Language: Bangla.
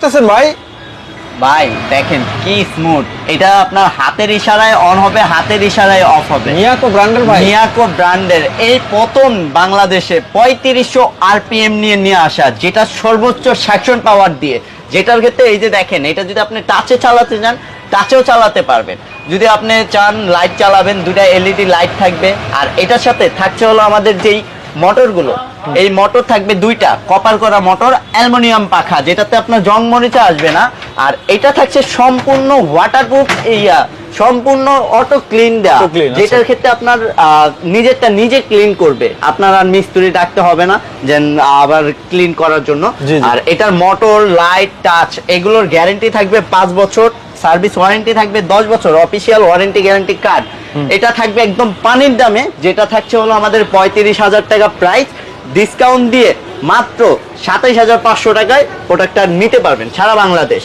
করতেছেন ভাই? ভাই দেখেন কি স্মুথ এটা আপনার হাতের ইশারায় অন হবে হাতের ইশারায় অফ হবে। মিয়াকো ব্র্যান্ডের ভাই। মিয়াকো ব্র্যান্ডের এই প্রথম বাংলাদেশে পঁয়ত্রিশশো আরপিএম নিয়ে নিয়ে আসা যেটা সর্বোচ্চ সেকশন পাওয়ার দিয়ে। যেটার ক্ষেত্রে এই যে দেখেন এটা যদি আপনি টাচে চালাতে চান টাচেও চালাতে পারবেন। যদি আপনি চান লাইট চালাবেন দুটা এলইডি লাইট থাকবে। আর এটার সাথে থাকছে হলো আমাদের যেই মোটরগুলো। এই মোটর থাকবে দুইটা কপার করা মোটর অ্যালুমিনিয়াম পাখা যেটাতে আপনার জং মরিচা আসবে না। আর এটা থাকছে সম্পূর্ণ ওয়াটারপ্রুফ ইয়া সম্পূর্ণ অটো ক্লিন দেওয়া। যেটার ক্ষেত্রে আপনার আহ, নিজেরটা নিজে ক্লিন করবে। আপনার আর মিস্ত্রি ডাকতে হবে না যে আবার ক্লিন করার জন্য। আর এটার মোটর লাইট টাচ এগুলোর গ্যারেন্টি থাকবে পাঁচ বছর। সার্ভিস ওয়ারেন্টি থাকবে দশ বছর অফিসিয়াল ওয়ারেন্টি গ্যারান্টি কার্ড। এটা থাকবে একদম পানির দামে যেটা থাকছে হলো আমাদের পঁয়ত্রিশ হাজার টাকা প্রাইস ডিসকাউন্ট দিয়ে মাত্র সাতাইশ হাজার পাঁচশো টাকায় প্রোডাক্টটা নিতে পারবেন সারা বাংলাদেশ।